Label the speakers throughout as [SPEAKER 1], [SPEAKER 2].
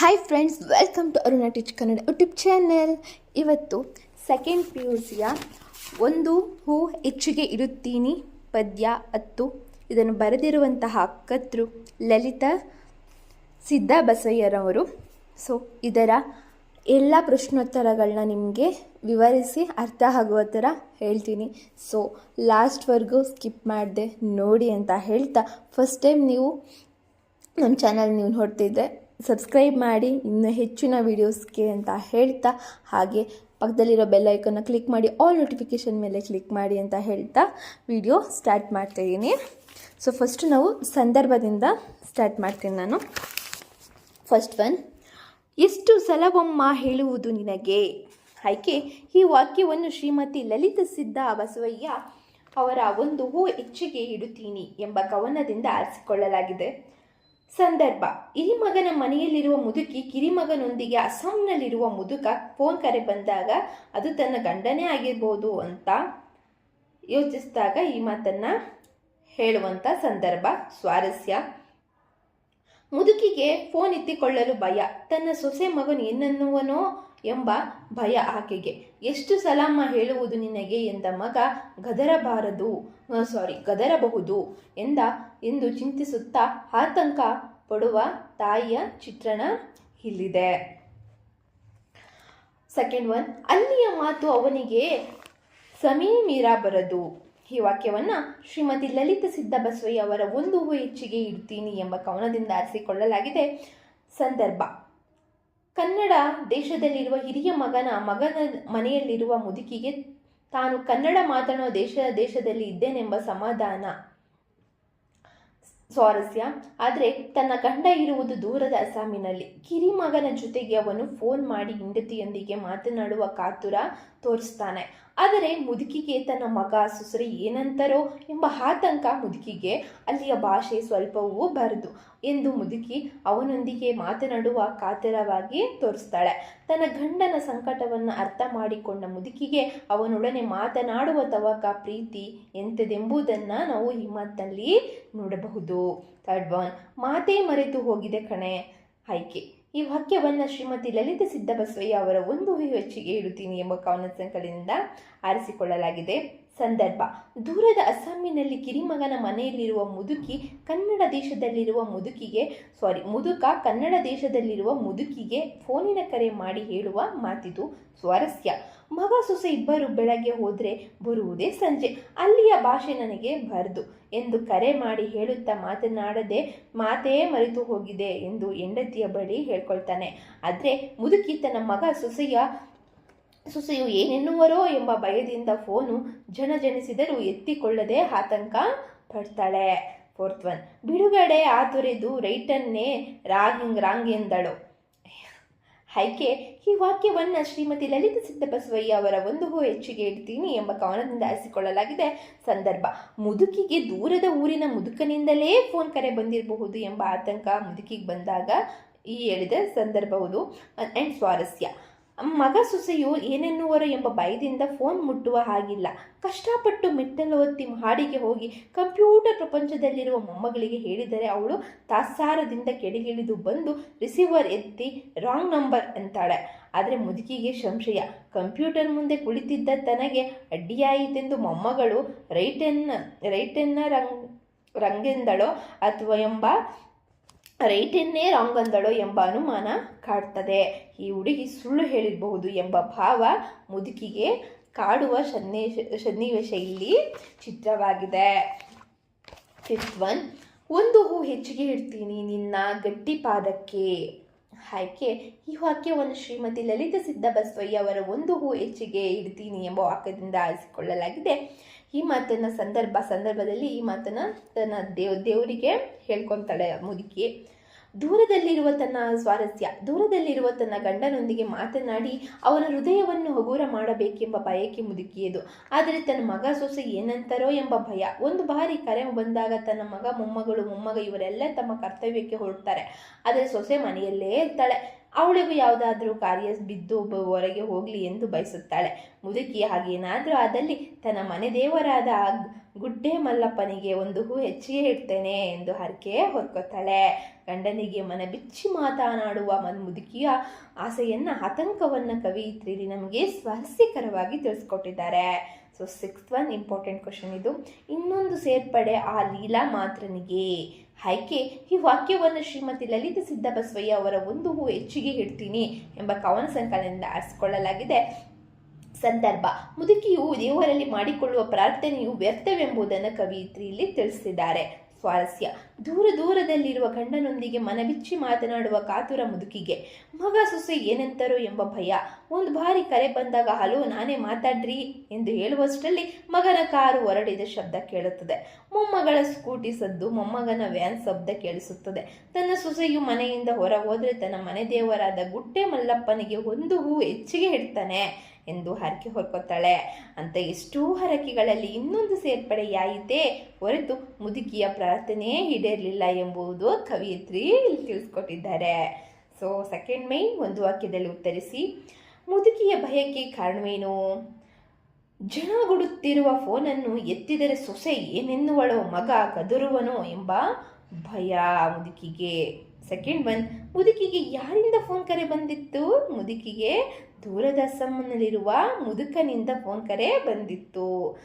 [SPEAKER 1] Hi friends welcome to Aruna teach Kannada YouTube channel ಇವತ್ತು second P U ಸಿಯ ಒಂದು ಹೂ ಹೆಚ್ಚಿಗೆ ಇರುತ್ತೀನಿ ಪದ್ಯ ಹತ್ತು ಇದನ್ನು ಬರೆದಿರುವಂತಹ ಕತೃ ಲಲಿತಾ ಸಿದ್ಧ ಬಸಯ್ಯರವರು ಸೊ ಇದರ ಎಲ್ಲ ಪ್ರಶ್ನೋತ್ತರಗಳನ್ನ ನಿಮಗೆ ವಿವರಿಸಿ ಅರ್ಥ ಆಗುವ ಥರ ಹೇಳ್ತೀನಿ. ಸೊ ಲಾಸ್ಟ್ವರೆಗೂ ಸ್ಕಿಪ್ ಮಾಡಿದೆ ನೋಡಿ ಅಂತ ಹೇಳ್ತಾ ಫಸ್ಟ್ ಟೈಮ್ ನೀವು ನಮ್ಮ ಚಾನಲ್ ನೀವು ನೋಡ್ತಿದ್ರೆ ಸಬ್ಸ್ಕ್ರೈಬ್ ಮಾಡಿ, ಇನ್ನೂ ಹೆಚ್ಚಿನ ವೀಡಿಯೋಸ್ಗೆ ಅಂತ ಹೇಳ್ತಾ, ಹಾಗೆ ಪಕ್ಕದಲ್ಲಿರೋ ಬೆಲ್ ಐಕನ್ನ ಕ್ಲಿಕ್ ಮಾಡಿ ಆಲ್ ನೋಟಿಫಿಕೇಷನ್ ಮೇಲೆ ಕ್ಲಿಕ್ ಮಾಡಿ ಅಂತ ಹೇಳ್ತಾ ವಿಡಿಯೋ ಸ್ಟಾರ್ಟ್ ಮಾಡ್ತಾಯಿದ್ದೀನಿ ಸೊ ಫಸ್ಟ್ ನಾವು ಸಂದರ್ಭದಿಂದ ಸ್ಟಾರ್ಟ್ ಮಾಡ್ತೀನಿ ನಾನು. ಫಸ್ಟ್ ಒನ್ ಎಷ್ಟು ಸಲವಮ್ಮ ಹೇಳುವುದು ನಿನಗೆ? ಆಯ್ಕೆ, ಈ ವಾಕ್ಯವನ್ನು ಶ್ರೀಮತಿ ಲಲಿತ ಸಿದ್ಧ ಬಸವಯ್ಯ ಅವರ ಒಂದು ಹೂ ಹೆಚ್ಚಿಗೆ ಇಡುತ್ತೀನಿ ಎಂಬ ಕವನದಿಂದ ಆರಿಸಿಕೊಳ್ಳಲಾಗಿದೆ. ಸಂದರ್ಭ. ಹಿರಿಮಗನ ಮನೆಯಲ್ಲಿರುವ ಮುದುಕಿ ಕಿರಿಮಗನೊಂದಿಗೆ ಅಸ್ಸಾಂನಲ್ಲಿರುವ ಮುದುಕ ಫೋನ್ ಕರೆ ಬಂದಾಗ, ಅದು ತನ್ನ ಗಂಡನೇ ಆಗಿರ್ಬೋದು ಅಂತ ಯೋಚಿಸಿದಾಗ ಈ ಮಾತನ್ನ ಹೇಳುವಂಥ ಸಂದರ್ಭ, ಸ್ವಾರಸ್ಯ. ಮುದುಕಿಗೆ ಫೋನ್ ಎತ್ತಿಕೊಳ್ಳಲು ಭಯ. ತನ್ನ ಸೊಸೆ ಮಗನು ಏನನ್ನುವನೋ ಎಂಬ ಭಯ ಆಕೆಗೆ. ಎಷ್ಟು ಸಲಮ್ಮ ಹೇಳುವುದು ನಿನಗೆ ಎಂದ ಮಗ, ಗದರಬಾರದು ಸಾರಿ ಗದರಬಹುದು ಎಂದ ಎಂದು ಚಿಂತಿಸುತ್ತಾ ಆತಂಕ ಪಡುವ ತಾಯಿಯ ಚಿತ್ರಣ ಇಲ್ಲಿದೆ. ಸೆಕೆಂಡ್ ಒನ್ ಅಲ್ಲಿಯ ಮಾತು ಅವನಿಗೆ ಸಮೀ ಮೀರಾ ಬರದು. ಈ ವಾಕ್ಯವನ್ನು ಶ್ರೀಮತಿ ಲಲಿತ ಸಿದ್ದಬಸವಯ್ಯ ಅವರ ಒಂದು ಹೆಚ್ಚಿಗೆ ಇಡ್ತೀನಿ ಎಂಬ ಕವನದಿಂದ ಆರಿಸಿಕೊಳ್ಳಲಾಗಿದೆ. ಸಂದರ್ಭ ಕನ್ನಡ ದೇಶದಲ್ಲಿರುವ ಹಿರಿಯ ಮಗನ ಮಗನ ಮನೆಯಲ್ಲಿರುವ ಮುದುಕಿಗೆ ತಾನು ಕನ್ನಡ ಮಾತನಾಡೋ ದೇಶ ದೇಶದಲ್ಲಿ ಇದ್ದೇನೆಂಬ ಸಮಾಧಾನ. ಸ್ವಾರಸ್ಯ. ಆದರೆ ತನ್ನ ಗಂಡ ಇರುವುದು ದೂರದ ಅಸ್ಸಾಮಿನಲ್ಲಿ. ಕಿರಿಮಗನ ಜೊತೆಗೆ ಅವನು ಫೋನ್ ಮಾಡಿ ಹೆಂಡತಿಯೊಂದಿಗೆ ಮಾತನಾಡುವ ಕಾತುರ ತೋರಿಸ್ತಾನೆ. ಆದರೆ ಮುದುಕಿಗೆ ತನ್ನ ಮಗ ಸುಸರಿ ಏನಂತಾರೋ ಎಂಬ ಆತಂಕ ಮುದುಕಿಗೆ ಅಲ್ಲಿಯ ಭಾಷೆ ಸ್ವಲ್ಪವೂ ಬರದು ಎಂದು ಮುದುಕಿ ಅವನೊಂದಿಗೆ ಮಾತನಾಡುವ ಕಾತರವಾಗಿ ತೋರಿಸ್ತಾಳೆ. ತನ್ನ ಗಂಡನ ಸಂಕಟವನ್ನು ಅರ್ಥ ಮಾಡಿಕೊಂಡ ಮುದುಕಿಗೆ ಅವನೊಡನೆ ಮಾತನಾಡುವ ತವಕ ಪ್ರೀತಿ ಎಂಥದೆಂಬುದನ್ನು ನಾವು ಈ ಮಾತಿನಲ್ಲಿ ನೋಡಬಹುದು. ಥರ್ಡ್ ಒನ್, ಮಾತೇ ಮರೆತು ಹೋಗಿದೆ ಕಣೆ. ಆಯ್ಕೆ. ಈ ವಾಕ್ಯವನ್ನು ಶ್ರೀಮತಿ ಲಲಿತ ಸಿದ್ದಬಸವಯ್ಯ ಅವರ ಒಂದು ಹೆಚ್ಚಿಗೆ ಇಡುತ್ತೀನಿ ಎಂಬ ಕವನ ಸಂಕಲನದಿಂದ ಆರಿಸಿಕೊಳ್ಳಲಾಗಿದೆ. ಸಂದರ್ಭ. ದೂರದ ಅಸ್ಸಾಮಿನಲ್ಲಿ ಕಿರಿಮಗನ ಮನೆಯಲ್ಲಿರುವ ಮುದುಕಿ ಕನ್ನಡ ದೇಶದಲ್ಲಿರುವ ಮುದುಕಿಗೆ ಸಾರಿ ಮುದುಕ ಕನ್ನಡ ದೇಶದಲ್ಲಿರುವ ಮುದುಕಿಗೆ ಫೋನಿನ ಕರೆ ಮಾಡಿ ಹೇಳುವ ಮಾತಿದು ಸ್ವಾರಸ್ಯ. ಮಗ ಸೊಸೆ ಇಬ್ಬರು ಬೆಳಗ್ಗೆ ಹೋದರೆ ಬರುವುದೇ ಸಂಜೆ. ಅಲ್ಲಿಯ ಭಾಷೆ ನನಗೆ ಬರದು ಎಂದು ಕರೆ ಮಾಡಿ ಹೇಳುತ್ತಾ ಮಾತನಾಡದೆ ಮಾತೇ ಮರೆತು ಹೋಗಿದೆ ಎಂದು ಹೆಂಡತಿಯ ಬಳಿ ಹೇಳ್ಕೊಳ್ತಾನೆ. ಆದರೆ ಮುದುಕಿ ತನ್ನ ಮಗ ಸೊಸೆಯ ಸೊಸೆಯು ಏನೆನ್ನುವರೋ ಎಂಬ ಭಯದಿಂದ ಫೋನು ಜನಜನಿಸಿದರೂ ಎತ್ತಿಕೊಳ್ಳದೆ ಆತಂಕ ಪಡ್ತಾಳೆ. ಫೋರ್ತ್ ಒನ್, ಬಿಡುಗಡೆ ಆತೊರೆದು ರೈಟನ್ನೇ ರಾಗಿಂಗ್ ರಾಂಗ್ ಎಂದಳು. ಹೈಕೆ ಈ ವಾಕ್ಯವನ್ನು ಶ್ರೀಮತಿ ಲಲಿತ ಸಿದ್ದಬಸವಯ್ಯ ಅವರ ಒಂದು ಹೂ ಹೆಚ್ಚಿಗೆ ಇಡ್ತೀನಿ ಎಂಬ ಕವನದಿಂದ ಆರಿಸಿಕೊಳ್ಳಲಾಗಿದೆ. ಸಂದರ್ಭ, ಮುದುಕಿಗೆ ದೂರದ ಊರಿನ ಮುದುಕನಿಂದಲೇ ಫೋನ್ ಕರೆ ಬಂದಿರಬಹುದು ಎಂಬ ಆತಂಕ ಮುದುಕಿಗೆ ಬಂದಾಗ ಈ ಹೇಳಿದ ಸಂದರ್ಭವುದು ಆ್ಯಂಡ್ ಸ್ವಾರಸ್ಯ ಮಗ ಸೊಸೆಯು ಏನೆನ್ನುವರು ಎಂಬ ಭಯದಿಂದ ಫೋನ್ ಮುಟ್ಟುವ ಹಾಗಿಲ್ಲ. ಕಷ್ಟಪಟ್ಟು ಮೆಟ್ಟಲು ಒತ್ತಿ ಹಾಡಿಗೆ ಹೋಗಿ ಕಂಪ್ಯೂಟರ್ ಪ್ರಪಂಚದಲ್ಲಿರುವ ಮೊಮ್ಮಗಳಿಗೆ ಹೇಳಿದರೆ ಅವಳು ತಾತ್ಸಾರದಿಂದ ಕೆಳಗಿಳಿದು ಬಂದು ರಿಸೀವರ್ ಎತ್ತಿ, ರಾಂಗ್ ನಂಬರ್ ಅಂತಾಳೆ. ಆದರೆ ಮುದುಕಿಗೆ ಸಂಶಯ. ಕಂಪ್ಯೂಟರ್ ಮುಂದೆ ಕುಳಿತಿದ್ದ ತನಗೆ ಅಡ್ಡಿಯಾಯಿತೆಂದು ಮೊಮ್ಮಗಳು ರೈಟೆನ್ನ ರೈಟೆನ್ನ ರಂಗ್, ರಂಗೆಂದಳೋ ಅಥವಾ ಎಂಬ ರೈಟನ್ನೇ ರಾಂಗ್ ಅಂದಳೋ ಎಂಬ ಅನುಮಾನ ಕಾಡ್ತದೆ. ಈ ಹುಡುಗಿ ಸುಳ್ಳು ಹೇಳಿರಬಹುದು ಎಂಬ ಭಾವ ಮುದುಕಿಗೆ ಕಾಡುವ ಸನ್ನಿವೇಶ ಸನ್ನಿವೇಶ ಇಲ್ಲಿ ಚಿತ್ರವಾಗಿದೆ. ಫಿಫ್ತ್ ಒನ್ ಒಂದು ಹೂ ಹೆಚ್ಚಿಗೆ ಇಡ್ತೀನಿ ನಿನ್ನ ಗಟ್ಟಿ ಪಾದಕ್ಕೆ. ಆಯ್ಕೆ, ಈ ವಾಕ್ಯವನ್ನು ಶ್ರೀಮತಿ ಲಲಿತ ಸಿದ್ಧ ಬಸವಯ್ಯ ಅವರ ಒಂದು ಹೂ ಹೆಚ್ಚಿಗೆ ಇಡ್ತೀನಿ ಎಂಬ ವಾಕ್ಯದಿಂದ ಆರಿಸಿಕೊಳ್ಳಲಾಗಿದೆ. ಈ ಮಾತನ್ನ ಸಂದರ್ಭ, ಸಂದರ್ಭದಲ್ಲಿ ಈ ಮಾತನ್ನ ತನ್ನ ದೇವ್, ದೇವರಿಗೆ ಹೇಳ್ಕೊತಾಳೆ ಮುದುಕಿ. ದೂರದಲ್ಲಿರುವ ತನ್ನ ಸ್ವಾರಸ್ಯ, ದೂರದಲ್ಲಿರುವ ತನ್ನ ಗಂಡನೊಂದಿಗೆ ಮಾತನಾಡಿ ಅವನ ಹೃದಯವನ್ನು ಹಗುರ ಮಾಡಬೇಕೆಂಬ ಬಯಕೆ ಮುದುಕಿಯದು. ಆದರೆ ತನ್ನ ಮಗ ಸೊಸೆ ಏನಂತಾರೋ ಎಂಬ ಭಯ. ಒಂದು ಬಾರಿ ಕರೆ ಬಂದಾಗ ತನ್ನ ಮಗ, ಮೊಮ್ಮಗಳು, ಮೊಮ್ಮಗ ಇವರೆಲ್ಲ ತಮ್ಮ ಕರ್ತವ್ಯಕ್ಕೆ ಹೊರಡ್ತಾರೆ. ಆದರೆ ಸೊಸೆ ಮನೆಯಲ್ಲೇ ಇರ್ತಾಳೆ. ಅವಳಿಗೂ ಯಾವುದಾದ್ರೂ ಕಾರ್ಯ ಬಿದ್ದು ಹೊರಗೆ ಹೋಗಲಿ ಎಂದು ಬಯಸುತ್ತಾಳೆ. ಮುದುಕಿ ಹಾಗೇನಾದರೂ ಆದಲ್ಲಿ ತನ್ನ ಮನೆ ದೇವರಾದ ಗುಡ್ಡೆ ಮಲ್ಲಪ್ಪನಿಗೆ ಒಂದು ಹೂ ಹೆಚ್ಚಿಗೆ ಇಡ್ತೇನೆ ಎಂದು ಹರಕೆ ಹೊರ್ಕೊತಾಳೆ. ಗಂಡನಿಗೆ ಮನ ಬಿಚ್ಚಿ ಮಾತನಾಡುವ ಮನ್ ಮುದುಕಿಯ ಆಸೆಯನ್ನ, ಆತಂಕವನ್ನು ಕವಿಯಿತ್ರಿ ನಮಗೆ ಸ್ವಾರಸ್ಯಕರವಾಗಿ ತಿಳಿಸ್ಕೊಟ್ಟಿದ್ದಾರೆ. So sixth one important question ಇದು. ಇನ್ನೊಂದು ಸೇರ್ಪಡೆ ಆ ಲೀಲಾ ಮಾತ್ರನಿಗೆ. ಆಯ್ಕೆ ಈ ವಾಕ್ಯವನ್ನು ಶ್ರೀಮತಿ ಲಲಿತ ಸಿದ್ದಬಸವಯ್ಯ ಅವರ ಒಂದು ಹೂ ಹೆಚ್ಚಿಗೆ ಇಡ್ತೀನಿ ಎಂಬ ಕವನ ಸಂಕಲನದಿಂದ ಆರಿಸಿಕೊಳ್ಳಲಾಗಿದೆ. ಸಂದರ್ಭ, ಮುದುಕಿಯು ದೇವರಲ್ಲಿ ಮಾಡಿಕೊಳ್ಳುವ ಪ್ರಾರ್ಥನೆಯು ವ್ಯರ್ಥವೆಂಬುದನ್ನು ಕವಿಯಿತ್ರಿ ಇಲ್ಲಿ ತಿಳಿಸಿದ್ದಾರೆ. ಸ್ವಾರಸ್ಯ. ದೂರ ದೂರದಲ್ಲಿರುವ ಗಂಡನೊಂದಿಗೆ ಮನಬಿಚ್ಚಿ ಮಾತನಾಡುವ ಕಾತುರ ಮುದುಕಿಗೆ ಮಗ ಸೊಸೆ ಏನಂತಾರೋ ಎಂಬ ಭಯ. ಒಂದು ಬಾರಿ ಕರೆ ಬಂದಾಗ, ಹಲೋ, ನಾನೇ ಮಾತಾಡ್ರಿ? ಎಂದು ಹೇಳುವಷ್ಟರಲ್ಲಿ ಮಗನ ಕಾರು ಹೊರಡಿದ ಶಬ್ದ ಕೇಳುತ್ತದೆ. ಮೊಮ್ಮಗಳ ಸ್ಕೂಟಿ ಸದ್ದು ಮೊಮ್ಮಗನ ವ್ಯಾನ್ ಶಬ್ದ ಕೇಳಿಸುತ್ತದೆ. ತನ್ನ ಸೊಸೆಯು ಮನೆಯಿಂದ ಹೊರ ಹೋದರೆ ತನ್ನ ಮನೆ ದೇವರಾದ ಗುಟ್ಟೆ ಮಲ್ಲಪ್ಪನಿಗೆ ಒಂದು ಹೂ ಹೆಚ್ಚಿಗೆ ಇಡ್ತಾನೆ ಎಂದು ಹರಕೆ ಹೊರ್ಕೊತಾಳೆ ಅಂತ ಎಷ್ಟೋ ಹರಕೆಗಳಲ್ಲಿ ಇನ್ನೊಂದು ಸೇರ್ಪಡೆಯಾಯಿತೇ ಹೊರತು ಮುದುಕಿಯ ಪ್ರಾರ್ಥನೆಯೇ ಈಡೇರಲಿಲ್ಲ ಎಂಬುದು ಕವಿಯತ್ರಿ ಇಲ್ಲಿ ತಿಳಿಸ್ಕೊಟ್ಟಿದ್ದಾರೆ. ಸೊ ಸೆಕೆಂಡ್ ಮೈನ್ ಒಂದು ವಾಕ್ಯದಲ್ಲಿ ಉತ್ತರಿಸಿ, ಮುದುಕಿಯ ಭಯಕ್ಕೆ ಕಾರಣವೇನು? ಜನಗುಡುತ್ತಿರುವ ಫೋನನ್ನು ಎತ್ತಿದರೆ ಸೊಸೆ ಏನೆನ್ನುವಳೋ ಮಗ ಕದರುವನೋ ಎಂಬ ಭಯ ಮುದುಕಿಗೆ. ಸೆಕೆಂಡ್ ಒನ್ ಮುದುಕಿಗೆ ಯಾರಿಂದ ಫೋನ್ ಕರೆ ಬಂದಿತ್ತು? ಮುದುಕಿಗೆ ದೂರದ ಅಸ್ಸಾಂನಲ್ಲಿರುವ ಮುದುಕನಿಂದ ಫೋನ್ ಕರೆ ಬಂದಿತ್ತು.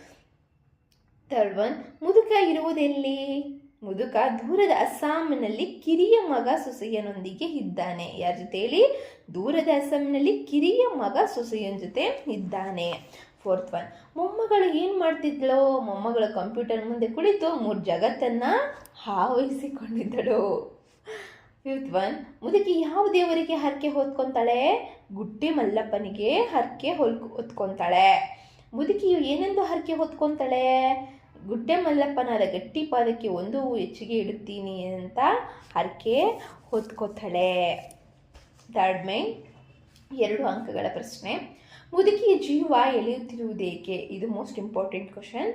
[SPEAKER 1] ಥರ್ಡ್ ಒನ್ ಮುದುಕ ಇರುವುದೆಲ್ಲಿ? ಮುದುಕ ದೂರದ ಅಸ್ಸಾಂನಲ್ಲಿ ಕಿರಿಯ ಮಗ ಸೊಸೆಯನೊಂದಿಗೆ ಇದ್ದಾನೆ. ಯಾರ ಜೊತೆ ಹೇಳಿ ದೂರದ ಅಸ್ಸಾಂನಲ್ಲಿ ಕಿರಿಯ ಮಗ ಸೊಸೆಯನ ಜೊತೆ ಇದ್ದಾನೆ. ಫೋರ್ತ್ ಒನ್ ಮೊಮ್ಮಗಳು ಏನು ಮಾಡ್ತಿದ್ಳೋ ಮೊಮ್ಮಗಳು ಕಂಪ್ಯೂಟರ್ ಮುಂದೆ ಕುಳಿತು ಮೂರು ಜಗತ್ತನ್ನು ಆವಹಿಸಿಕೊಂಡಿದ್ದಳು ಫಿಫ್ತ್ ಒನ್ ಮುದುಕಿ ಯಾವ ದೇವರಿಗೆ ಹರಕೆ ಹೊತ್ಕೊಂತಾಳೆ? ಗುಟ್ಟಿ ಮಲ್ಲಪ್ಪನಿಗೆ ಹರಕೆ ಹೊಲ್, ಹೊತ್ಕೊಂತಾಳೆ. ಮುದುಕಿಯು ಏನೆಂದು ಹರಕೆ ಹೊತ್ಕೊಂತಾಳೆ? ಗುಡ್ಡೆ ಮಲ್ಲಪ್ಪನಾದ ಗಟ್ಟಿ ಪಾದಕ್ಕೆ ಒಂದು ಹೆಚ್ಚಿಗೆ ಇಡುತ್ತೀನಿ ಅಂತ ಹರಕೆ ಹೊತ್ಕೋತಾಳೆ. ಥರ್ಡ್ ಮೈನ್ ಎರಡು ಅಂಕಗಳ ಪ್ರಶ್ನೆ. ಮುದುಕಿಯ ಜೀವ ಎಳೆಯುತ್ತಿರುವುದೇಕೆ? ಇದು ಮೋಸ್ಟ್ ಇಂಪಾರ್ಟೆಂಟ್ ಕ್ವಶನ್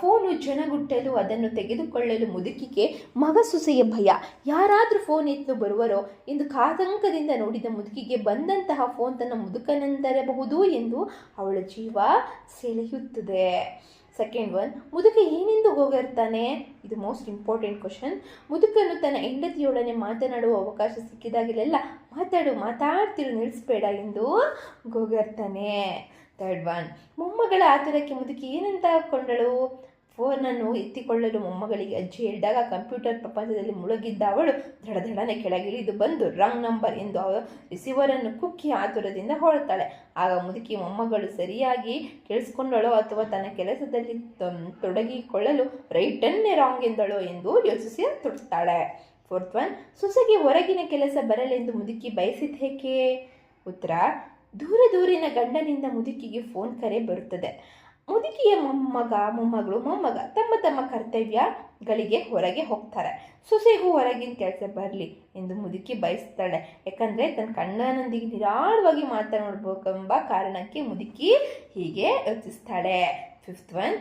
[SPEAKER 1] ಫೋನು ಜನಗುಟ್ಟಲು ಅದನ್ನು ತೆಗೆದುಕೊಳ್ಳಲು ಮುದುಕಿಗೆ ಮಗ ಸೊಸೆಯ ಭಯ. ಯಾರಾದರೂ ಫೋನ್ ಎತ್ತು ಬರುವರೋ ಎಂದು ಕಾತಂಕದಿಂದ ನೋಡಿದ ಮುದುಕಿಗೆ ಬಂದಂತಹ ಫೋನ್ ತನ್ನ ಮುದುಕನೆಂದರಬಹುದು ಎಂದು ಅವಳ ಜೀವ ಸೆಳೆಯುತ್ತದೆ. ಸೆಕೆಂಡ್ ಒನ್ ಮುದುಕ ಏನೆಂದು ಹೋಗಿರ್ತಾನೆ? ಇದು ಮೋಸ್ಟ್ ಇಂಪಾರ್ಟೆಂಟ್ ಕ್ವಶನ್ ಮುದುಕನು ತನ್ನ ಹೆಂಡತಿಯೊಡನೆ ಮಾತನಾಡುವ ಅವಕಾಶ ಸಿಕ್ಕಿದಾಗಲೆಲ್ಲ ಮಾತಾಡು, ಮಾತಾಡ್ತಿರು, ನಿಲ್ಲಿಸ್ಬೇಡ ಎಂದು ಗೋಗರ್ತಾನೆ ಥರ್ಡ್ ಒನ್ ಮೊಮ್ಮಗಳ ಆತರಕ್ಕೆ ಮುದುಕಿ ಏನಂತ ಕೊಂಡಳು? ಫೋನನ್ನು ಎತ್ತಿಕೊಳ್ಳಲು ಮೊಮ್ಮಗಳಿಗೆ ಅಜ್ಜಿ ಹೇಳಿದಾಗ ಕಂಪ್ಯೂಟರ್ ಪ್ರಪಂಚದಲ್ಲಿ ಮುಳುಗಿದ್ದ ಅವಳು ದಡದಡನೆ ಕೆಳಗಿಳಿದು ಬಂದು ರಾಂಗ್ ನಂಬರ್ ಎಂದು ರಿಸೀವರ್ ರಿಸೀವರನ್ನು ಕುಕ್ಕಿ ಆತುರದಿಂದ ಹೊಳ್ತಾಳೆ ಆಗ ಮುದುಕಿ ಮೊಮ್ಮಗಳು ಸರಿಯಾಗಿ ಕೇಳಿಸ್ಕೊಂಡಳೋ ಅಥವಾ ತನ್ನ ಕೆಲಸದಲ್ಲಿ ತೊಡಗಿಕೊಳ್ಳಲು ರೈಟನ್ನೇ ರಾಂಗ್ ಎಂದಳೋ ಎಂದು ಯೋಚಿಸಿ ತುಡುತ್ತಾಳೆ. ಫೋರ್ತ್ ಒನ್ ಸೊಸೆಗೆ ಹೊರಗಿನ ಕೆಲಸ ಬರಲೆಂದು ಮುದುಕಿ ಬಯಸಿದ್ದೇಕೆ ಉತ್ತರ, ದೂರ ದೂರಿನ ಗಂಡನಿಂದ ಮುದುಕಿಗೆ ಫೋನ್ ಕರೆ ಬರುತ್ತದೆ. ಮುದುಕಿಯ ಮೊಮ್ಮಗ, ಮೊಮ್ಮಗಳು, ಮೊಮ್ಮಗ ತಮ್ಮ ತಮ್ಮ ಕರ್ತವ್ಯಗಳಿಗೆ ಹೊರಗೆ ಹೋಗ್ತಾರೆ. ಸೊಸೆಗೂ ಹೊರಗಿನ ಕೆಲಸ ಬರಲಿ ಎಂದು ಮುದುಕಿ ಬಯಸ್ತಾಳೆ. ಯಾಕಂದರೆ ತನ್ನ ಕಣ್ಣನೊಂದಿಗೆ ನಿರಾಳವಾಗಿ ಮಾತನಾಡಬೇಕೆಂಬ ಕಾರಣಕ್ಕೆ ಮುದುಕಿ ಹೀಗೆ ಯೋಚಿಸ್ತಾಳೆ. ಫಿಫ್ತ್ ಒನ್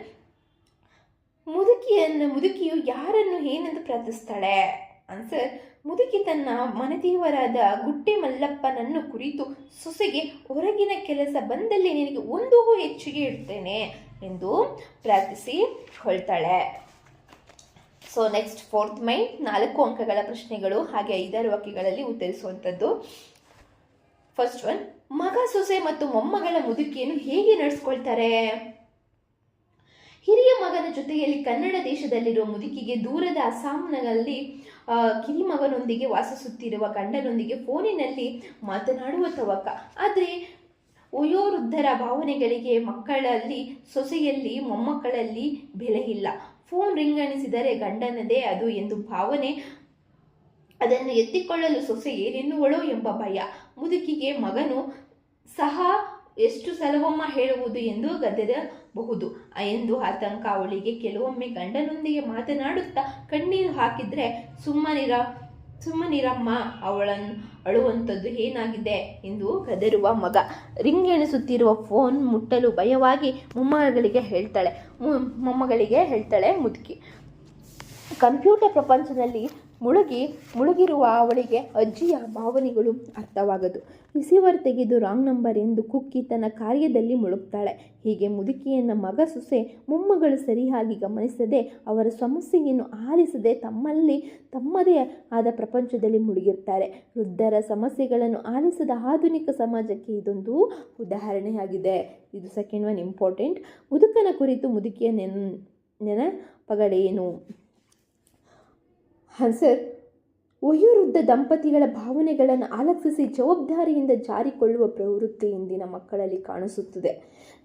[SPEAKER 1] ಮುದುಕಿಯನ್ನು, ಮುದುಕಿಯು ಯಾರನ್ನು ಏನೆಂದು ಪ್ರಾರ್ಥಿಸ್ತಾಳೆ? ಆನ್ಸರ್ ಮುದುಕಿ ತನ್ನ ಮನೆದೇವರಾದ ಗುಟ್ಟೆ ಮಲ್ಲಪ್ಪನನ್ನು ಕುರಿತು ಸೊಸೆಗೆ ಹೊರಗಿನ ಕೆಲಸ ಬಂದಲ್ಲಿ ನಿನಗೆ ಒಂದು ಹೆಚ್ಚಿಗೆ ಇಡ್ತೇನೆ ಎಂದು ಪ್ರಾರ್ಥಿಸಿ ಹೊಳ್ತಾಳೆ. ಸೊ ನೆಕ್ಸ್ಟ್ ಫೋರ್ತ್ ಮೈ ನಾಲ್ಕು ಅಂಕಗಳ ಪ್ರಶ್ನೆಗಳು ಹಾಗೆ ಐದಾರು ವಾಕ್ಯಗಳಲ್ಲಿ ಉತ್ತರಿಸುವಂಥದ್ದು. ಫಸ್ಟ್ ಒನ್ ಮಗ ಸೊಸೆ ಮತ್ತು ಮೊಮ್ಮಗಳ ಮುದುಕಿಯನ್ನು ಹೇಗೆ ನಡೆಸ್ಕೊಳ್ತಾರೆ? ಹಿರಿಯ ಮಗನ ಜೊತೆಯಲ್ಲಿ ಕನ್ನಡ ದೇಶದಲ್ಲಿರುವ ಮುದುಕಿಗೆ ದೂರದ ಅಸ್ಸಾಂನಲ್ಲಿ ಕಿರಿಮಗನೊಂದಿಗೆ ವಾಸಿಸುತ್ತಿರುವ ಗಂಡನೊಂದಿಗೆ ಫೋನಿನಲ್ಲಿ ಮಾತನಾಡುವ ತವಕ. ಆದರೆ ವಯೋವೃದ್ಧರ ಭಾವನೆಗಳಿಗೆ ಮಕ್ಕಳಲ್ಲಿ, ಸೊಸೆಯಲ್ಲಿ, ಮೊಮ್ಮಕ್ಕಳಲ್ಲಿ ಬೆಲೆ ಇಲ್ಲ ಫೋನ್ ರಿಂಗಣಿಸಿದರೆ ಗಂಡನದೇ ಅದು ಎಂದು ಭಾವನೆ. ಅದನ್ನು ಎತ್ತಿಕೊಳ್ಳಲು ಸೊಸೆ ಏನೆನ್ನುವಳೋ ಎಂಬ ಭಯ. ಮುದುಕಿಗೆ ಮಗನು ಸಹ ಎಷ್ಟು ಸಲವೊಮ್ಮ ಹೇಳುವುದು ಎಂದು ಗದರಬಹುದು ಎಂದು ಆತಂಕ ಅವಳಿಗೆ ಕೆಲವೊಮ್ಮೆ ಗಂಡನೊಂದಿಗೆ ಮಾತನಾಡುತ್ತಾ ಕಣ್ಣೀರು ಹಾಕಿದ್ರೆ, ಸುಮ್ಮನಿರ, ಸುಮ್ಮನಿರಮ್ಮ ಅವಳನ್ನು ಅಳುವಂಥದ್ದು ಏನಾಗಿದೆ? ಎಂದು ಗದರುವ ಮಗ ರಿಂಗ್ ಎಣಿಸುತ್ತಿರುವ ಫೋನ್ ಮುಟ್ಟಲು ಭಯವಾಗಿ ಮೊಮ್ಮಗಳಿಗೆ ಹೇಳ್ತಾಳೆ ಮೊಮ್ಮಗಳಿಗೆ ಹೇಳ್ತಾಳೆ ಮುದುಕಿ. ಕಂಪ್ಯೂಟರ್ ಪ್ರಪಂಚದಲ್ಲಿ ಮುಳುಗಿ, ಮುಳುಗಿರುವ ಅವಳಿಗೆ ಅಜ್ಜಿಯ ಭಾವನೆಗಳು ಅರ್ಥವಾಗದು. ರಿಸೀವರ್ ತೆಗೆದು ರಾಂಗ್ ನಂಬರ್ ಎಂದು ಕುಕ್ಕಿ ತನ್ನ ಕಾರ್ಯದಲ್ಲಿ ಮುಳುಗ್ತಾಳೆ. ಹೀಗೆ ಮುದುಕಿಯನ್ನ ಮಗ ಸೊಸೆ ಮೊಮ್ಮಗಳು ಸರಿಯಾಗಿ ಗಮನಿಸದೆ ಅವರ ಸಮಸ್ಯೆಯನ್ನು ಆಲಿಸದೆ ತಮ್ಮಲ್ಲಿ, ತಮ್ಮದೇ ಆದ ಪ್ರಪಂಚದಲ್ಲಿ ಮುಳುಗಿರ್ತಾರೆ. ವೃದ್ಧರ ಸಮಸ್ಯೆಗಳನ್ನು ಆಲಿಸದ ಆಧುನಿಕ ಸಮಾಜಕ್ಕೆ ಇದೊಂದು ಉದಾಹರಣೆಯಾಗಿದೆ. ಇದು ಸೆಕೆಂಡ್ ಒನ್ ಇಂಪಾರ್ಟೆಂಟ್. ಮುದುಕನ ಕುರಿತು ಮುದುಕಿಯ ನೆನ್, ನೆನಪಗಳೇನು? ಆನ್ಸರ್ ವಯೋವೃದ್ಧ ದಂಪತಿಗಳ ಭಾವನೆಗಳನ್ನು ಆಲಕ್ಷಿಸಿ ಜವಾಬ್ದಾರಿಯಿಂದ ಜಾರಿಕೊಳ್ಳುವ ಪ್ರವೃತ್ತಿ ಇಂದಿನ ಮಕ್ಕಳಲ್ಲಿ ಕಾಣಿಸುತ್ತದೆ.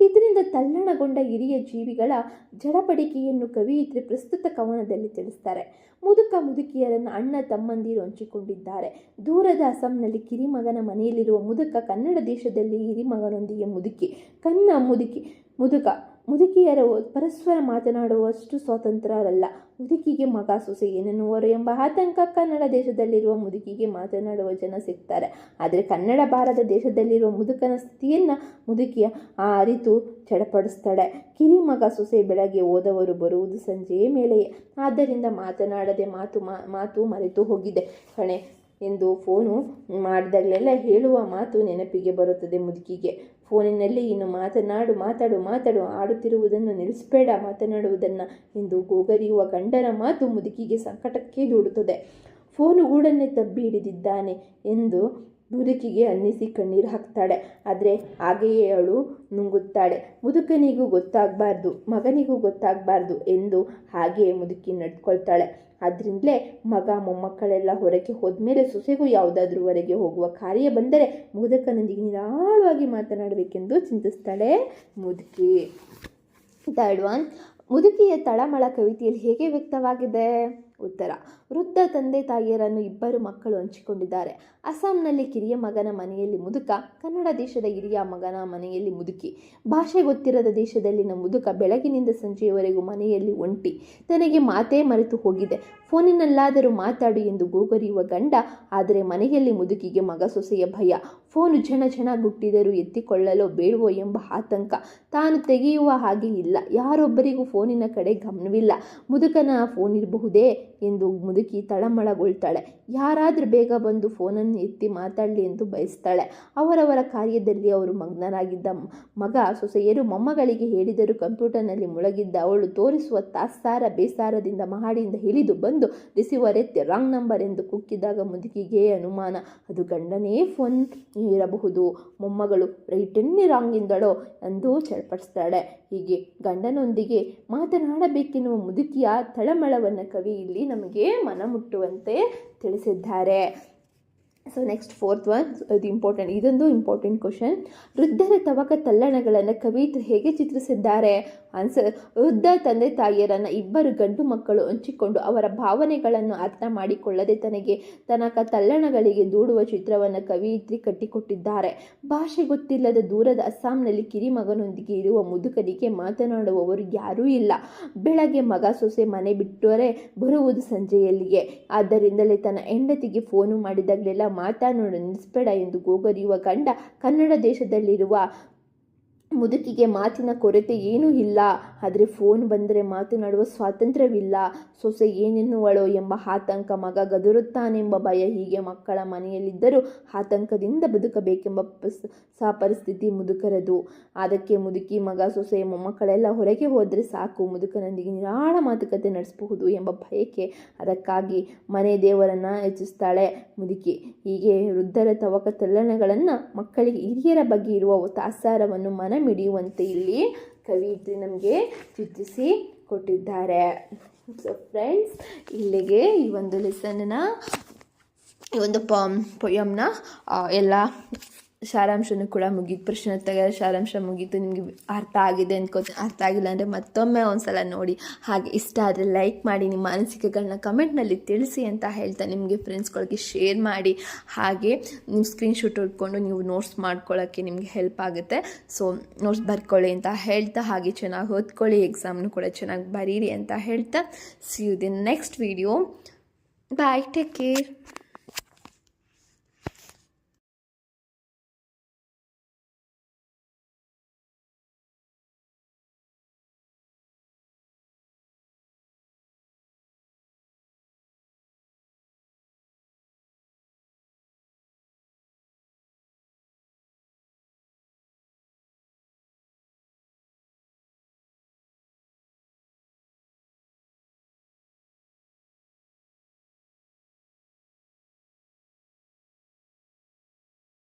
[SPEAKER 1] ಇದರಿಂದ ತಲ್ಲಣಗೊಂಡ ಹಿರಿಯ ಜೀವಿಗಳ ಜಡಪಡಿಕೆಯನ್ನು ಕವಿಯಿತ್ರಿ ಪ್ರಸ್ತುತ ಕವನದಲ್ಲಿ ತಿಳಿಸ್ತಾರೆ. ಮುದುಕ ಮುದುಕಿಯರನ್ನು ಅಣ್ಣ ತಮ್ಮಂದಿರು ಹಂಚಿಕೊಂಡಿದ್ದಾರೆ. ದೂರದ ಅಸ್ಸಾಂನಲ್ಲಿ ಕಿರಿಮಗನ ಮನೆಯಲ್ಲಿರುವ ಮುದುಕ ಕನ್ನಡ ದೇಶದಲ್ಲಿ ಹಿರಿಮಗನೊಂದಿಗೆ ಮುದುಕಿ, ಕನ್ನ ಮುದುಕಿ, ಮುದುಕ ಮುದುಕಿಯರು ಪರಸ್ಪರ ಮಾತನಾಡುವಷ್ಟು ಸ್ವತಂತ್ರರಲ್ಲ ಮುದುಕಿಗೆ ಮಗ ಸೊಸೆ ಏನೆನ್ನುವರು ಎಂಬ ಆತಂಕ ಕನ್ನಡ ದೇಶದಲ್ಲಿರುವ ಮುದುಕಿಗೆ ಮಾತನಾಡುವ ಜನ ಸಿಗ್ತಾರೆ. ಆದರೆ ಕನ್ನಡ ಭಾರತ ದೇಶದಲ್ಲಿರುವ ಮುದುಕನ ಸ್ಥಿತಿಯನ್ನು ಮುದುಕಿಯ ಆ ಅರಿತು ಚಡಪಡಿಸ್ತಾಳೆ. ಕಿರಿ ಮಗ ಸೊಸೆ ಬೆಳಗ್ಗೆ ಓದವರು ಬರುವುದು ಸಂಜೆಯೇ ಮೇಲೆಯೇ. ಆದ್ದರಿಂದ ಮಾತನಾಡದೆ ಮಾತು ಮಾತು ಮರೆತು ಹೋಗಿದೆ. ಕಣೆ, ಎಂದು ಫೋನು ಮಾಡಿದಾಗಲೆಲ್ಲ ಹೇಳುವ ಮಾತು ನೆನಪಿಗೆ ಬರುತ್ತದೆ ಮುದುಕಿಗೆ. ಫೋನಿನಲ್ಲಿ ಇನ್ನು ಮಾತನಾಡು, ಮಾತಾಡು ಮಾತಾಡು, ಆಡುತ್ತಿರುವುದನ್ನು ನಿಲ್ಲಿಸಬೇಡ. ಮಾತನಾಡುವುದನ್ನು ಎಂದು ಗೋಗರಿಯುವ ಗಂಡನ ಮಾತು ಮುದುಕಿಗೆ ಸಂಕಟಕ್ಕೆ ದೂಡುತ್ತದೆ ಫೋನು ಗೂಡನ್ನೇ ತಬ್ಬಿ ಹಿಡಿದಿದ್ದಾನೆ ಎಂದು ಮುದುಕಿಗೆ ಅನ್ನಿಸಿ ಕಣ್ಣೀರು ಹಾಕ್ತಾಳೆ. ಆದರೆ ಹಾಗೆಯೇ ಅವಳು ನುಂಗುತ್ತಾಳೆ. ಮುದುಕನಿಗೂ ಗೊತ್ತಾಗಬಾರ್ದು, ಮಗನಿಗೂ ಗೊತ್ತಾಗಬಾರ್ದು ಎಂದು ಹಾಗೆಯೇ ಮುದುಕಿ ನಡ್ಕೊಳ್ತಾಳೆ. ಅದರಿಂದಲೇ ಮಗ ಮೊಮ್ಮಕ್ಕಳೆಲ್ಲ ಹೊರಗೆ ಹೋದ್ಮೇಲೆ ಸೊಸೆಗೂ ಯಾವುದಾದ್ರೂ ಹೊರಗೆ ಹೋಗುವ ಕಾರ್ಯ ಬಂದರೆ ಮುದುಕನೊಂದಿಗೆ ನಿರಾಳವಾಗಿ ಮಾತನಾಡಬೇಕೆಂದು ಚಿಂತಿಸ್ತಾಳೆ ಮುದುಕಿ. ಥರ್ಡ್ ಒನ್, ಮುದುಕಿಯ ತಳಮಳ ಕವಿತೆಯಲ್ಲಿ ಹೇಗೆ ವ್ಯಕ್ತವಾಗಿದೆ? ಉತ್ತರ ವೃದ್ಧ ತಂದೆ ತಾಯಿಯರನ್ನು ಇಬ್ಬರು ಮಕ್ಕಳು ಹಂಚಿಕೊಂಡಿದ್ದಾರೆ. ಅಸ್ಸಾಂನಲ್ಲಿ ಕಿರಿಯ ಮಗನ ಮನೆಯಲ್ಲಿ ಮುದುಕ, ಕನ್ನಡ ದೇಶದ ಹಿರಿಯ ಮಗನ ಮನೆಯಲ್ಲಿ ಮುದುಕಿ. ಭಾಷೆ ಗೊತ್ತಿರದ ದೇಶದಲ್ಲಿನ ಮುದುಕ ಬೆಳಗಿನಿಂದ ಸಂಜೆಯವರೆಗೂ ಮನೆಯಲ್ಲಿ ಒಂಟಿ. ತನಗೆ ಮಾತೇ ಮರೆತು ಹೋಗಿದೆ. ಫೋನಿನಲ್ಲಾದರೂ ಮಾತಾಡು ಎಂದು ಗೋಗರಿಯುವ ಗಂಡ, ಆದರೆ ಮನೆಯಲ್ಲಿ ಮುದುಕಿಗೆ ಮಗ ಸೊಸೆಯ ಭಯ. ಫೋನು ಜನ ಜನ ಗುಟ್ಟಿದರೂ ಎತ್ತಿಕೊಳ್ಳಲು ಬೇಡವೋ ಎಂಬ ಆತಂಕ. ತಾನು ತೆಗೆಯುವ ಹಾಗೆ ಇಲ್ಲ. ಯಾರೊಬ್ಬರಿಗೂ ಫೋನಿನ ಕಡೆ ಗಮನವಿಲ್ಲ. ಮುದುಕನ ಫೋನ್ ಇರಬಹುದೇ ಎಂದು ಮುದುಕಿ ತಳಮಳಗೊಳ್ತಾಳೆ. ಯಾರಾದರೂ ಬೇಗ ಬಂದು ಫೋನನ್ನು ಎತ್ತಿ ಮಾತಾಡಲಿ ಎಂದು ಬಯಸ್ತಾಳೆ. ಅವರವರ ಕಾರ್ಯದಲ್ಲಿ ಅವರು ಮಗ್ನರಾಗಿದ್ದ ಮಗ ಸೊಸೆಯರು ಮೊಮ್ಮಗಳಿಗೆ ಹೇಳಿದರೂ ಕಂಪ್ಯೂಟರ್ನಲ್ಲಿ ಮುಳುಗಿದ್ದ ಅವಳು ತೋರಿಸುವ ತಾತ್ಸಾರ ಬೇಸಾರದಿಂದ ಮಹಾಡಿಯಿಂದ ಇಳಿದು ಬಂದು ರಿಸೀವರ್ ಎತ್ತಿ ರಾಂಗ್ ನಂಬರ್ ಎಂದು ಕುಕ್ಕಿದಾಗ ಮುದುಕಿಗೆ ಅನುಮಾನ. ಅದು ಗಂಡನೇ ಫೋನ್ ಇರಬಹುದು. ಮೊಮ್ಮಗಳು ರೈಟನ್ನೇ ರಾಂಗ್ ಎಂದಳೋ ಎಂದು ಚಡ್ಪಡಿಸ್ತಾಳೆ ಹೀಗೆ ಗಂಡನೊಂದಿಗೆ ಮಾತನಾಡಬೇಕೆನ್ನುವ ಮುದುಕಿಯ ತಳಮಳವನ್ನು ಕವಿ ಇಲ್ಲಿ ನಮಗೆ ಮನಮುಟ್ಟುವಂತೆ ತಿಳಿಸಿದ್ದಾರೆ. ಸೊ ನೆಕ್ಸ್ಟ್ ಫೋರ್ತ್ ಒನ್ ಅದು ಇಂಪಾರ್ಟೆಂಟ್ ಇದೊಂದು ಇಂಪಾರ್ಟೆಂಟ್ ಕ್ವಶನ್ ವೃದ್ಧರ ತವಕ ತಲ್ಲಣಗಳನ್ನು ಕವಿತ್ರು ಹೇಗೆ ಚಿತ್ರಿಸಿದ್ದಾರೆ? ಆನ್ಸರ್ ವೃದ್ಧ ತಂದೆ ತಾಯಿಯರನ್ನು ಇಬ್ಬರು ಗಂಡು ಮಕ್ಕಳು ಹಂಚಿಕೊಂಡು ಅವರ ಭಾವನೆಗಳನ್ನು ಅರ್ಥ ಮಾಡಿಕೊಳ್ಳದೆ ತನಗೆ ತನಕ ತಲ್ಲಣಗಳಿಗೆ ದೂಡುವ ಚಿತ್ರವನ್ನು ಕವಿಯಿತ್ರಿ ಕಟ್ಟಿಕೊಟ್ಟಿದ್ದಾರೆ. ಭಾಷೆ ಗೊತ್ತಿಲ್ಲದ ದೂರದ ಅಸ್ಸಾಂನಲ್ಲಿ ಕಿರಿಮಗನೊಂದಿಗೆ ಇರುವ ಮುದುಕನಿಗೆ ಮಾತನಾಡುವವರು ಯಾರೂ ಇಲ್ಲ. ಬೆಳಗ್ಗೆ ಮಗ ಸೊಸೆ ಮನೆ ಬಿಟ್ಟರೆ ಬರುವುದು ಸಂಜೆಯಲ್ಲಿಯೇ. ಆದ್ದರಿಂದಲೇ ತನ್ನ ಹೆಂಡತಿಗೆ ಫೋನು ಮಾಡಿದಾಗಲೆಲ್ಲ ಮಾತನಾಡು ನೆನೆಸಬೇಡ ಎಂದು ಗೋಗರಿಯುವ ಗಂಡ ಕನ್ನಡ ದೇಶದಲ್ಲಿರುವ ಮುದುಕಿಗೆ ಮಾತಿನ ಕೊರತೆ ಏನೂ ಇಲ್ಲ. ಆದರೆ ಫೋನ್ ಬಂದರೆ ಮಾತನಾಡುವ ಸ್ವಾತಂತ್ರ್ಯವಿಲ್ಲ. ಸೊಸೆ ಏನೆನ್ನುವಳೋ ಎಂಬ ಆತಂಕ ಮಗ ಗದುರುತ್ತಾನೆಂಬ ಭಯ ಹೀಗೆ ಮಕ್ಕಳ ಮನೆಯಲ್ಲಿದ್ದರೂ ಆತಂಕದಿಂದ ಬದುಕಬೇಕೆಂಬ ಸಹ ಪರಿಸ್ಥಿತಿ ಮುದುಕರದು. ಅದಕ್ಕೆ ಮುದುಕಿ, ಮಗ, ಸೊಸೆ, ಮೊಮ್ಮಕ್ಕಳೆಲ್ಲ ಹೊರಗೆ ಹೋದರೆ ಸಾಕು. ಮುದುಕನೊಂದಿಗೆ ನಿರಾಳ ಮಾತುಕತೆ ನಡೆಸಬಹುದು ಎಂಬ ಭಯಕ್ಕೆ ಅದಕ್ಕಾಗಿ ಮನೆ ದೇವರನ್ನು ಹೆಚ್ಚಿಸ್ತಾಳೆ ಮುದುಕಿ. ಹೀಗೆ ವೃದ್ಧರ ತವಕ ತಲ್ಲಣಗಳನ್ನು ಮಕ್ಕಳಿಗೆ ಹಿರಿಯರ ಬಗ್ಗೆ ಇರುವ ತಾತ್ಸಾರವನ್ನು ಮಿಡಿಯುವಂತೆ ಇಲ್ಲಿ ಕವಿಯಿತ್ರಿ ನಮಗೆ ಚಿತ್ರಿಸಿ ಕೊಟ್ಟಿದ್ದಾರೆ. ಸೊ ಫ್ರೆಂಡ್ಸ್ ಇಲ್ಲಿಗೆ ಈ ಒಂದು ಲೆಸನ್ನ ಈ ಒಂದು ಪೊಯಮ್ನ ಎಲ್ಲ ಸಾರಾಂಶನೂ ಕೂಡ ಮುಗೀತು, ಪ್ರಶ್ನೋತ್ತರ ಸಾರಾಂಶ ಮುಗೀತು. ನಿಮಗೆ ಅರ್ಥ ಆಗಿದೆ ಅನ್ಕೋತೀನಿ ಅರ್ಥ ಆಗಿಲ್ಲ ಅಂದರೆ ಮತ್ತೊಮ್ಮೆ ಒಂದ್ಸಲ ನೋಡಿ. ಹಾಗೆ ಇಷ್ಟ ಆದರೆ ಲೈಕ್ ಮಾಡಿ, ನಿಮ್ಮ ಅನಿಸಿಕೆಗಳನ್ನ ಕಮೆಂಟ್ನಲ್ಲಿ ತಿಳಿಸಿ ಅಂತ ಹೇಳ್ತಾ ನಿಮಗೆ ಫ್ರೆಂಡ್ಸ್ಗಳಿಗೆ ಶೇರ್ ಮಾಡಿ. ಹಾಗೆ ನಿಮ್ಮ ಸ್ಕ್ರೀನ್ಶಾಟ್ ಉಟ್ಕೊಂಡು ನೀವು ನೋಟ್ಸ್ ಮಾಡ್ಕೊಳ್ಳೋಕ್ಕೆ ನಿಮಗೆ ಹೆಲ್ಪ್ ಆಗುತ್ತೆ. ಸೊ ನೋಟ್ಸ್ ಬರ್ಕೊಳ್ಳಿ ಅಂತ ಹೇಳ್ತಾ, ಹಾಗೆ ಚೆನ್ನಾಗಿ ಓದ್ಕೊಳ್ಳಿ ಎಕ್ಸಾಮ್ನು ಕೂಡ ಚೆನ್ನಾಗಿ ಬರೀರಿ ಅಂತ ಹೇಳ್ತಾ. See you then next video bye take care